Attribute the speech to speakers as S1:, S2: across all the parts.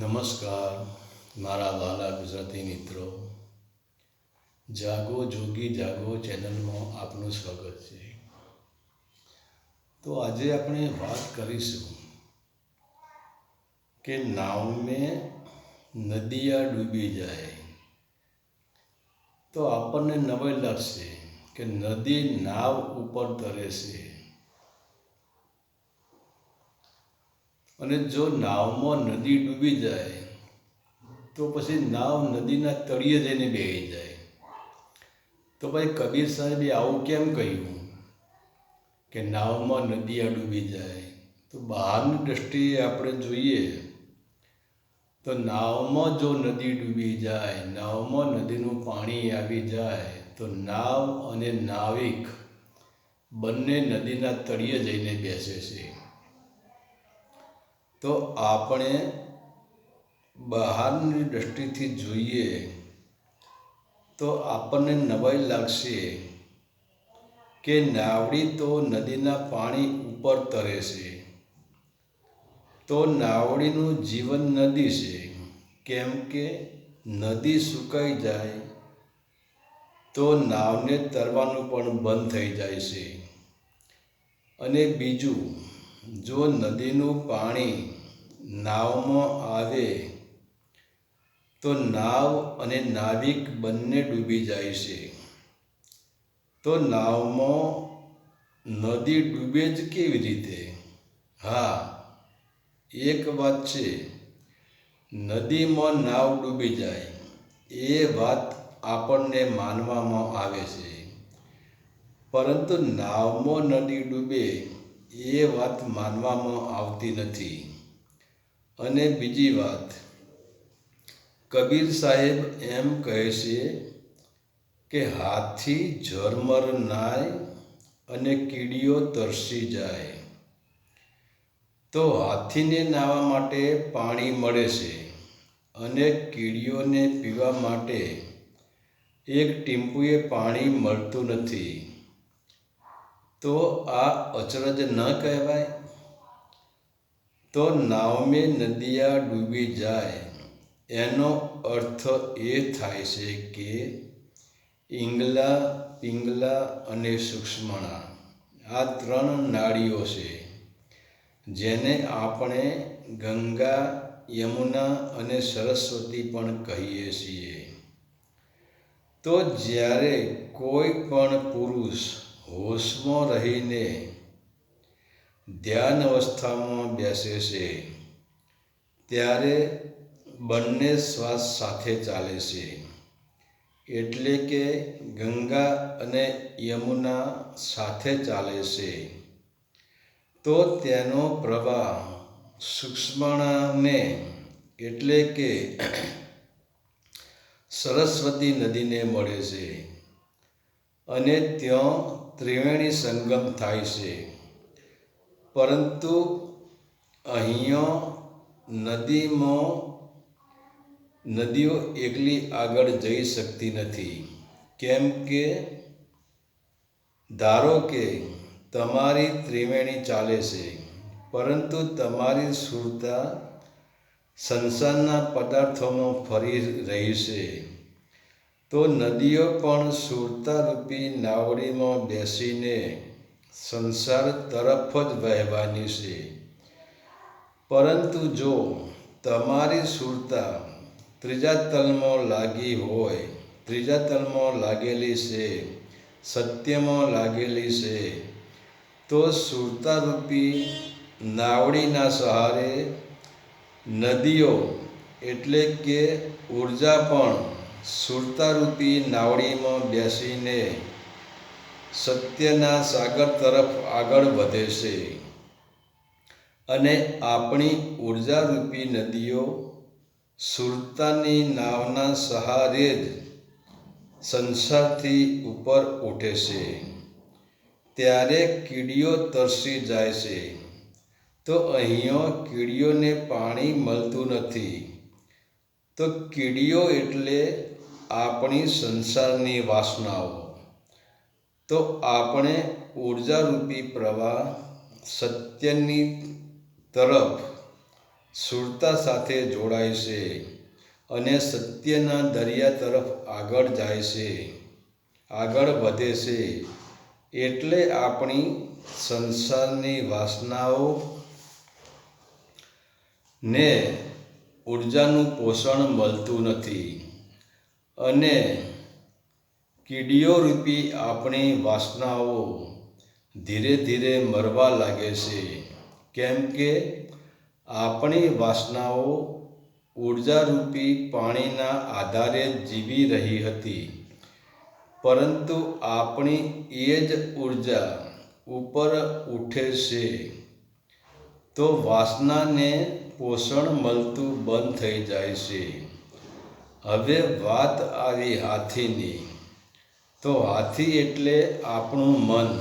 S1: નમસ્કાર, મારા વાલા ગુજરાતી મિત્રો. જાગો જોગી જાગો ચેનલમાં આપનું સ્વાગત છે. તો આજે આપણે વાત કરીશું કે નાવને મેં નદિયા ડૂબી જાય. તો આપણને નવાઈ લાગશે કે નદી નાવ ઉપર તરે છે. અને જો નાવમાં નદી ડૂબી જાય, તો પછી નાવ નદીના તળિયે જઈને બેસી જાય. તો ભાઈ કબીર સાહેબે આવું કેમ કહ્યું? કે નાવમાં નદી આ ડૂબી જાય. તો બહારની દ્રષ્ટિએ આપણે જોઈએ, તો નાવમાં જો નદી ડૂબી જાય, નાવમાં નદીનું પાણી આવી જાય, તો નાવ અને નાવિક બંને નદીના તળિયે જઈને બેસે છે. તો આપણે બહારની દ્રષ્ટિથી જોઈએ તો આપણને નવાઈ લાગશે કે નાવડી તો નદીના પાણી ઉપર તરે છે. તો નાવડીનું જીવન નદી છે. કેમ કે નદી સુકાઈ જાય તો નાવને તરવાનું પણ બંધ થઈ જાય છે. અને બીજું જો નદીનું પાણી નાવમાં આવે, તો નાવ અને નાવિક બંને ડૂબી જાય છે. તો નાવમાં નદી ડૂબે જ કેવી રીતે? હા, એક વાત છે. નદીમાં નાવ ડૂબી જાય, એ વાત આપણને માનવામાં આવે છે. પરંતુ નાવમાં નદી ડૂબે એ વાત માનવામાં આવતી નથી. અને બીજી વાત, કબીર સાહેબ એમ કહે છે કે હાથી ઝરમર નાય અને કીડીઓ તરસી જાય. તો હાથીને નાહવા માટે પાણી મળે છે અને કીડીઓને પીવા માટે એક ટીમ્પુએ પાણી મળતું નથી. તો આ અચરજ ન કહેવાય? તો નાવમે નદિયા ડૂબી જાય. એનો અર્થ એ થાય છે કે ઈંગલા, પિંગલા અને સૂક્ષ્મણા આ ત્રણ નાળીઓ છે, જેને આપણે ગંગા, યમુના અને સરસ્વતી પણ કહીએ છીએ. તો જ્યારે કોઈ પણ પુરુષ હોશમાં રહીને ધ્યાન અવસ્થામાં બેસે છે, ત્યારે બંને શ્વાસ સાથે ચાલે છે. એટલે કે ગંગા અને યમુના સાથે ચાલે છે. તો તેનો પ્રવાહ સૂક્ષ્મણાને એટલે કે સરસ્વતી નદીને મળે છે. અને ત્યાં ત્રિવેણી સંગમ થાય છે. પરંતુ અહીંયા નદીમાં નદીઓ એકલી આગળ જઈ શકતી નથી. કેમ કે ધારો કે તમારી ત્રિવેણી ચાલે છે, પરંતુ તમારી સુરતા સંસારના પદાર્થોમાં ફરી રહી છે. તો નદીઓ પણ સુરતારૂપી નાવડીમાં બેસીને સંસાર તરફ જ વહેવાની છે. પરંતુ જો તમારી સુરતા ત્રીજા તલમાં લાગી હોય, ત્રીજા તલમાં લાગેલી છે, સત્યમાં લાગેલી છે, તો સુરતારૂપી નાવડીના સહારે નદીઓ એટલે કે ઊર્જા પણ સુરતારૂપી નાવડીમાં બેસીને સત્યના સાગર તરફ આગળ વધે છે અને આપણી ઉર્જારૂપી નદીઓ સુરતાની નાવના સહારે જ સંસારથી ઉપર ઉઠે છે. ત્યારે કીડીઓ તરસી જાય છે. તો અહીંયા કીડીઓને પાણી મળતું નથી. તો કીડીઓ એટલે આપણી સંસારની વાસનાઓ. તો આપણે ઉર્જારૂપી પ્રવાહ સત્યની તરફ સુરતા સાથે જોડાય છે અને સત્યના દરિયા તરફ આગળ જાય છે, આગળ વધે છે. એટલે આપણી સંસારની વાસનાઓ ને ઉર્જાનું પોષણ મળતું નથી. અને કીડીઓ રૂપી આપણી વાસનાઓ ધીરે ધીરે મરવા લાગે છે. કેમ કે આપણી વાસનાઓ ઉર્જારૂપી પાણીના આધારે જીવી રહી હતી. પરંતુ આપણી એ જ ઊર્જા ઉપર ઉઠે છે. તો વાસનાને પોષણ મળતું બંધ થઈ જાય છે. હવે વાત આવી હાથીની. તો હાથી એટલે આપણું મન.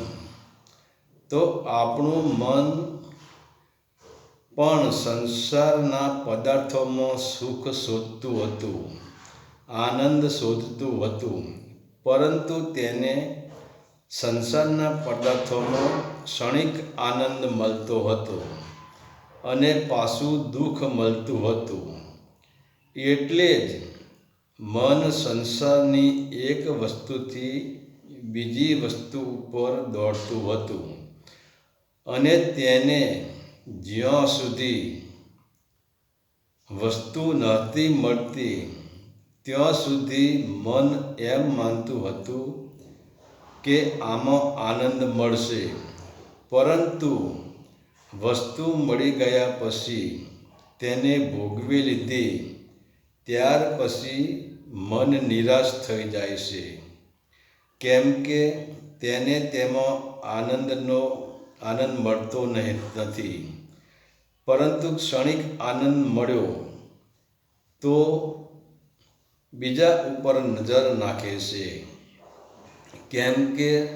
S1: તો આપણું મન પણ સંસારના પદાર્થોમાં સુખ શોધતું હતું, આનંદ શોધતું હતું, પરંતુ તેને સંસારના પદાર્થોનો ક્ષણિક આનંદ મળતો હતો અને પાછું દુઃખ મળતું હતું. એટલે જ મન સંસારની એક વસ્તુથી બીજી વસ્તુ ઉપર દોડતું હતું અને તેને જ્યાં સુધી વસ્તુ નહોતી મળતી, ત્યાં સુધી મન એમ માનતું હતું કે આમાં આનંદ મળશે. પરંતુ વસ્તુ મળી ગયા પછી તેને ભોગવી લીધી. ત્યાર પછી મન નિરાશ થઈ જાય છે. કેમ કે તેને તેમાં આનંદનો, આનંદ મળતો નથી. પરંતુ ક્ષણિક આનંદ મળ્યો તો બીજા ઉપર નજર નાખે છે. કેમ કે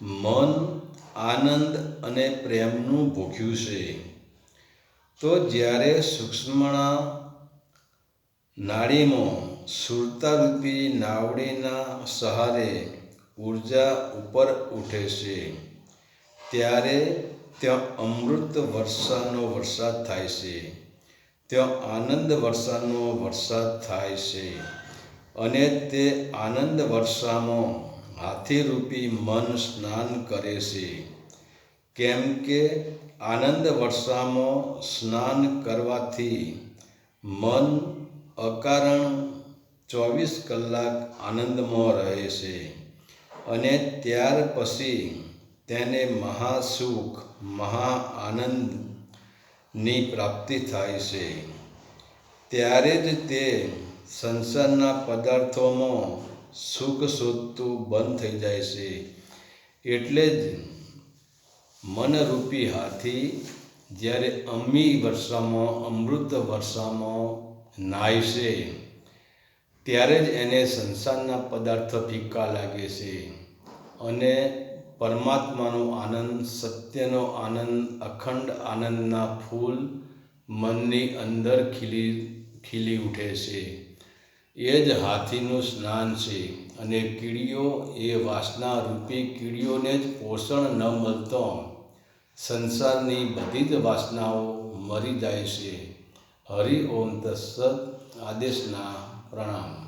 S1: મન આનંદ અને પ્રેમનું ભૂખ્યું છે. તો જ્યારે સૂક્ષ્મણા નાડીમાં સુરતારૂપી નાવડીના સહારે ઊર્જા ઉપર ઉઠે છે. ત્યારે ત્યાં અમૃત વર્ષાનો વરસાદ થાય છે. ત્યાં આનંદ વર્ષાનો વરસાદ થાય છે અને તે આનંદ વર્ષામાં હાથીરૂપી મન સ્નાન કરે છે. કેમ કે આનંદ વર્ષામાં સ્નાન કરવાથી મન અકારણ ચોવીસ કલાક આનંદમાં રહે છે અને ત્યાર પછી તેને મહાસુખ મહા આનંદની પ્રાપ્તિ થાય છે. ત્યારે જ તે સંસારના પદાર્થોમાં સુખ શોધતું બંધ થઈ જાય છે. એટલે જ મનરૂપી હાથી જ્યારે અમી વર્ષામાં, અમૃત વર્ષામાં નાય છે. ત્યારે જ એને સંસારના પદાર્થો ફીકા લાગે છે અને પરમાત્માનો આનંદ, સત્યનો આનંદ, અખંડ આનંદના ફૂલ મનની અંદર ખીલી ખીલી ઉઠે છે. એ જ હાથીનું સ્નાન છે અને કીડીઓ એ વાસના રૂપી કીડીઓને જ પોષણ ન મળતો. સંસારની બધી જ વાસનાઓ મરી જાય છે. હરિ ઓમ તત્સત આદેશના pranama.